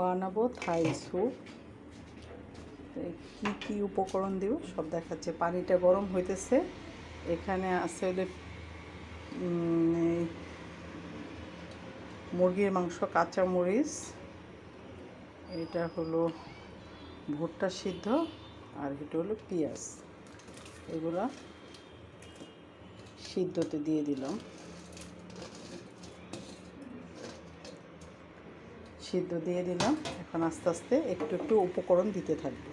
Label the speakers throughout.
Speaker 1: বানাবো Thai soup. কি কি উপকরণ দিব সব দেখাচ্ছে। পানিটা গরম হইতেছে। এখানে আছে হলে মুরগির মাংস, কাঁচা মরিচ। এটা হলো ভুট্টা সিদ্ধ আর এটা হলো পেঁয়াজ। এগুলো সিদ্ধতে দিয়ে দিলাম। সিদ্ধ দিয়ে দিলাম। এখন আস্তে আস্তে একটু একটু উপকরণ দিতে থাকব।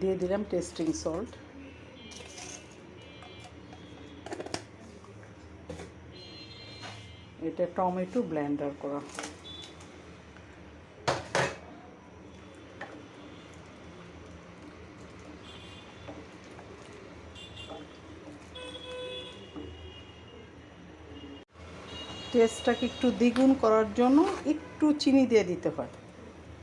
Speaker 1: দিয়ে দিলাম টেস্টিং সল্ট। এটা টমেটো ব্লেন্ডার করা। টেস্টটাকে একটু দ্বিগুণ করার জন্য একটু চিনি দিয়ে দিতে হয়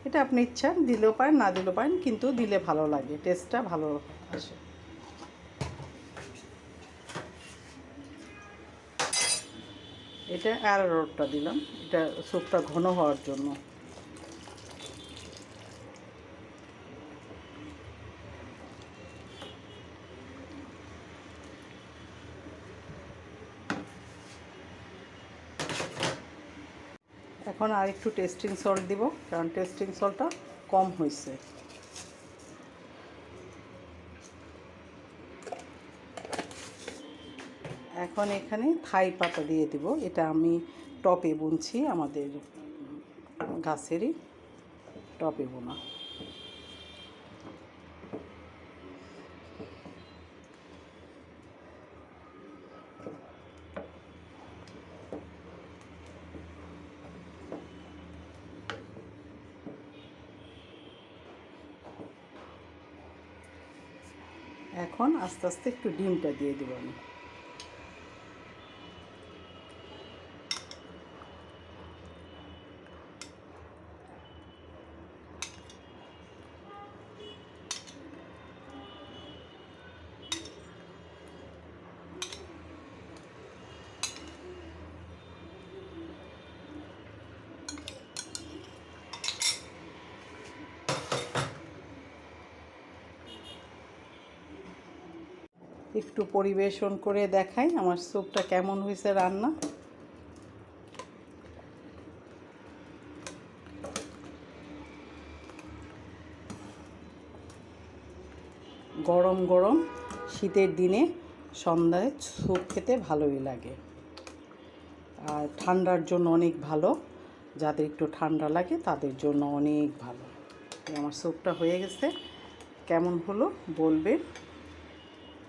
Speaker 1: এটা আপনি ইচ্ছা, দিলেও পারেন, না দিলেও পারেন, কিন্তু দিলে ভালো লাগে, টেস্টটা ভালো আসে। এটা অ্যারারোটটা দিলাম, এটা স্যুপটা ঘন হওয়ার জন্য। এখন আর একটু টেস্টিং সল্ট দিব, কারণ টেস্টিং সল্টটা কম হয়েছে। এখন এখানে থাই পাতা দিয়ে দিব, এটা আমি টপে বুনছি আমাদের গাছেরই, টপে বোনা। এখন আস্তে আস্তে একটু ডিমটা দিয়ে দেবো আমি। একটু পরিবেশন করে দেখাই আমার স্যুপটা কেমন হয়েছে রান্না। গরম গরম শীতের দিনে সন্ধ্যায় স্যুপ খেতে ভালোই লাগে। আর ঠান্ডার জন্য অনেক ভালো, যাদের একটু ঠান্ডা লাগে তাদের জন্য অনেক ভালো। আমার স্যুপটা হয়ে গেছে, কেমন হলো বলবেন?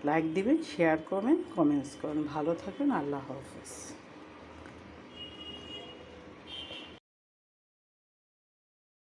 Speaker 1: লাইক দিবেন শেয়ার করবেন কমেন্টস করবেন। ভালো থাকবেন আল্লাহ হাফিজ।